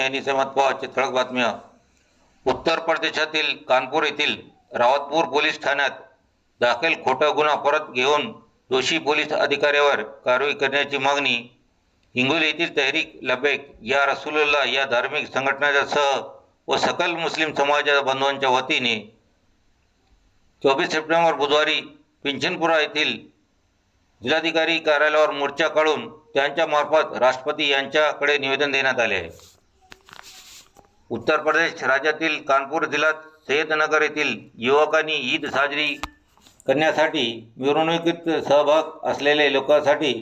मी आणि अहमद पवारचे ठळक बातम्या उत्तर प्रदेशातील कानपूर येथील रावतपूर पोलीस ठाण्यात दाखल खोटा गुन्हा परत घेऊन दोषी पोलीस अधिकाऱ्यावर कारवाई करण्याची मागणी. हिंगोली येथील तहरीक लबेक या रसूलुल्लाह या धार्मिक संघटनेच्या सह व सकल मुस्लिम समाजाच्या बांधवांच्या वतीने चोवीस सप्टेंबर बुधवारी पिंचनपुरा येथील जिल्हाधिकारी कार्यालयावर मोर्चा काढून त्यांच्यामार्फत राष्ट्रपती यांच्याकडे निवेदन देण्यात आले आहे. उत्तर प्रदेश राज्यातील कानपूर जिल्ह्यात सय्यदनगर येथील युवकांनी ईद साजरी करण्यासाठी मिरवणुकीत सहभाग असलेले लोकांसाठी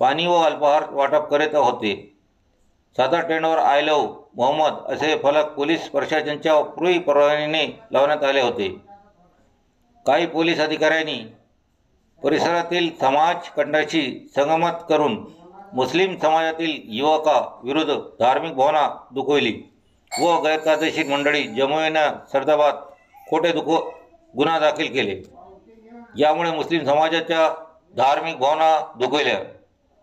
पाणी व अल्पाहार वाटप करीत होते. साधा ट्रेनवर आय लव मोहम्मद असे फलक पोलीस प्रशासनाच्या पूर्वी परवानगीने लावण्यात आले होते. काही पोलीस अधिकाऱ्यांनी परिसरातील समाजकंडाशी संगमत करून मुस्लिम समाजातील युवकाविरुद्ध धार्मिक भावना दुखवली. व गैरकायदेशीर मंडळी जमुईनं सरदाबाद खोटे दुखो गुन्हा दाखल केले. यामुळे मुस्लिम समाजाच्या धार्मिक भावना दुखवल्या.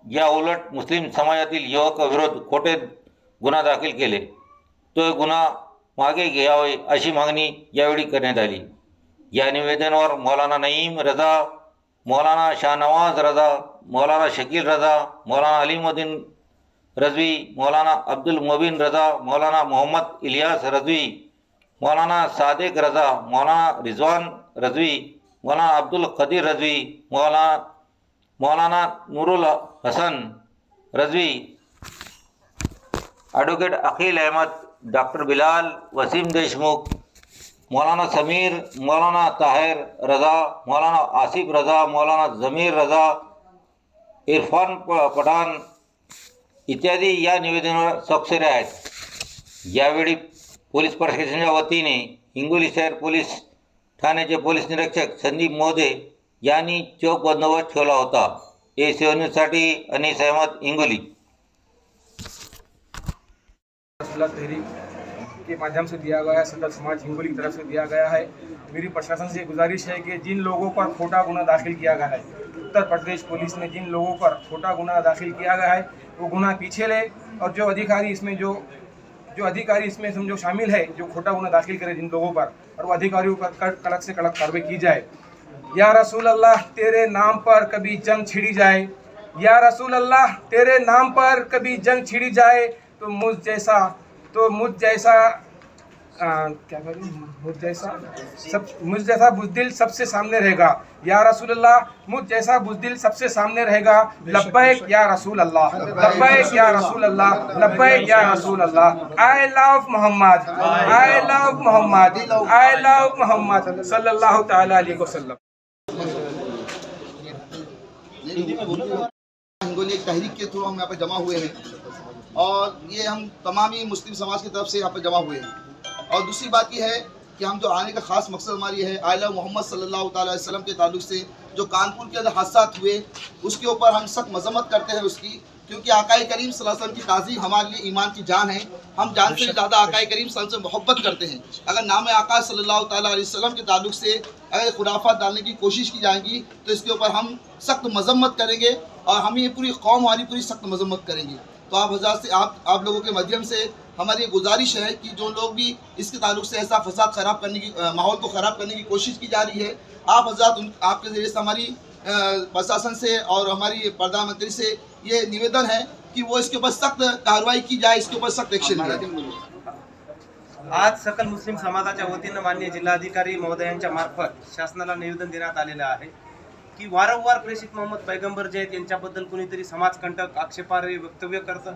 या उलट मुस्लिम समाजातील युवकाविरोध खोटे गुन्हा दाखल केले. तो गुन्हा मागे घ्यावे अशी मागणी यावेळी करण्यात आली. या निवेदनावर मौलाना नईम रजा मौलाना शाहनवाज रजा मौलाना शकील रजा मौलाना अलीमुद्दीन रजवी मौलाना अब्दुल मोबिन रजा मौलाना मोहम्मद इलियास रजवी मौलाना सादिक रजा मौलाना रिजवान रजवी मौलाना अब्दुल कदीर रजवी मौलाना मौलाना नूरुल हसन रजवी ॲडव्होकेट अखिल अहमद डॉक्टर बिलाल वसीम देशमुख मौलाना समीर मौलाना ताहिर रजा मौलाना आसिफ रजा मौलाना जमीर रजा इरफान प पठाण इत्यादी या निवेदनावर स्वाक्षऱ्या आहेत. यावेळी पोलीस प्रशासनाच्या वतीने हिंगोली शहर पोलीस ठाण्याचे पोलीस निरीक्षक संदीप मोदे यांनी चोख बंदोबस्त ठेवला होता. ए न्यूजसाठी अनिस अहमद हिंगोली. के माध्यम से दिया गया है सदर समाज हिंगोली की तरफ से दिया गया है। मेरी प्रशासन से गुजारिश है कि जिन लोगों पर खोटा गुना दाखिल किया गया है उत्तर प्रदेश पुलिस ने जिन लोगों पर खोटा गुना दाखिल किया गया है वो गुना पीछे ले और जो अधिकारी इसमें जो जो अधिकारी इसमें समझो शामिल है जो खोटा गुना दाखिल करे जिन लोगों पर और वो अधिकारियों पर कड़क कड़क से कड़क कार्रवाई की जाए या रसूल अल्लाह तेरे नाम पर कभी जंग छिड़ी जाए या रसूल अल्लाह तेरे کیا مجھ جیسا سب مجھ جیسا بزدل سب سے سامنے رہے گا۔ یا رسول اللہ مجھ جیسا بزدل سب سے سامنے رہے گا۔ لبیک یا رسول اللہ لبیک یا رسول اللہ لبیک یا رسول اللہ آئی لو محمد آئی لو محمد آئی لو محمد صلی اللہ تعالی علیہ وسلم۔ تحریک کے تھرو ہم یہاں پہ جمع ہوئے ہیں۔ اور یہ ہم تمامی مسلم سماج کی طرف سے یہاں پہ جمع ہوئے ہیں۔ اور دوسری بات یہ ہے کہ ہم جو آنے کا خاص مقصد ہماری ہے آئلہ محمد صلی اللہ تعالی علیہ وسلم کے تعلق سے جو کانپور کے اندر حادثات ہوئے اس کے اوپر ہم سخت مذمت کرتے ہیں اس کی کیونکہ آقا کریم صلی اللہ علیہ وسلم کی تازی ہمارے لیے ایمان کی جان ہے۔ ہم جان سے زیادہ آقا کریم صلی اللہ علیہ وسلم سے محبت کرتے ہیں۔ اگر نام آقا صلی اللہ تعالیٰ علیہ وسلم کے تعلق سے اگر خرافات ڈالنے کی کوشش کی جائیں گی تو اس کے اوپر ہم سخت مذمت کریں گے اور ہم یہ پوری قوم والی پوری سخت مذمت کریں گے۔ تو آپ حضرات سے آپ آپ لوگوں کے مدیم سے ये गुजारिश है कि जो लोग भी इसके ताल्लुक से ऐसा फसाद ख़राब करने की अ, माहौल को ख़राब करने की कोशिश की जा रही है आप हजरात उन आपके ज़रिए से हमारी अ, प्रशासन से और हमारी प्रधानमंत्री से ये निवेदन है कि वो इसके ऊपर सख्त कार्रवाई की जाए इसके ऊपर सख्त एक्शन लिया जाए आज सकल मुस्लिम समाजाच्या वतीनं मान्य जिल्हाधिकारी महोदयांच्या मार्फत शासनाला निवेदन देण्यात आलेलं आहे की वारंवार प्रेषित मोहम्मद पैगंबर जे आहेत यांच्याबद्दल कुणीतरी समाजकंटक आक्षेपार्ह वक्तव्य करतं?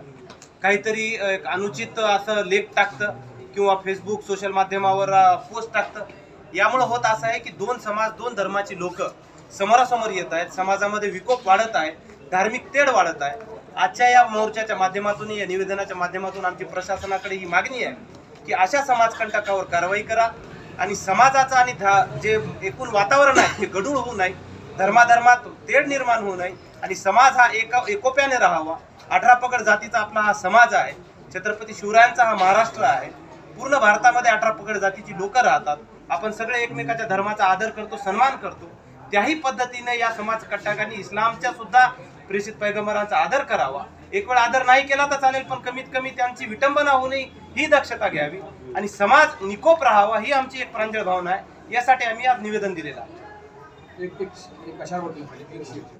काहीतरी एक अनुचित असं लेख टाकतं किंवा फेसबुक सोशल माध्यमावर पोस्ट टाकतं? यामुळे होत असं आहे की दोन समाज दोन धर्माची लोक समोरासमोर येत आहेत समाजामध्ये विकोप वाढत आहे धार्मिक तेढ वाढत आहे. आजच्या या मोर्चाच्या माध्यमातून या निवेदनाच्या माध्यमातून आमची प्रशासनाकडे ही मागणी आहे की अशा समाजकंटकावर कारवाई करा आणि समाजाचं आणि जे एकूण वातावरण आहे ते गडूळ होऊ नये. धर्माधर्मात तेढ निर्माण होऊ नये आणि समाज हा एका एकोप्याने राहावा. अठरा पकड जातीचा आपला हा समाज आहे. छत्रपती शिवरायांचा हा महाराष्ट्र आहे. पूर्ण भारतामध्ये अठरा पकड जातीची लोक राहतात. आपण सगळे एकमेकाच्या धर्माचा आदर करतो सन्मान करतो. त्याही पद्धतीने या समाज कट्टाकांनी इस्लामच्या सुद्धा प्रेषित पैगंबरांचा आदर करावा. एक वेळ आदर नाही केला तर चालेल पण कमीत कमी त्यांची विटंबना होऊ नये ही दक्षता घ्यावी. आणि समाज निकोप राहावा ही आमची एक प्रांजळ भावना आहे. यासाठी आम्ही आज निवेदन दिलेलं आहे. एक एक कशावर बोलतो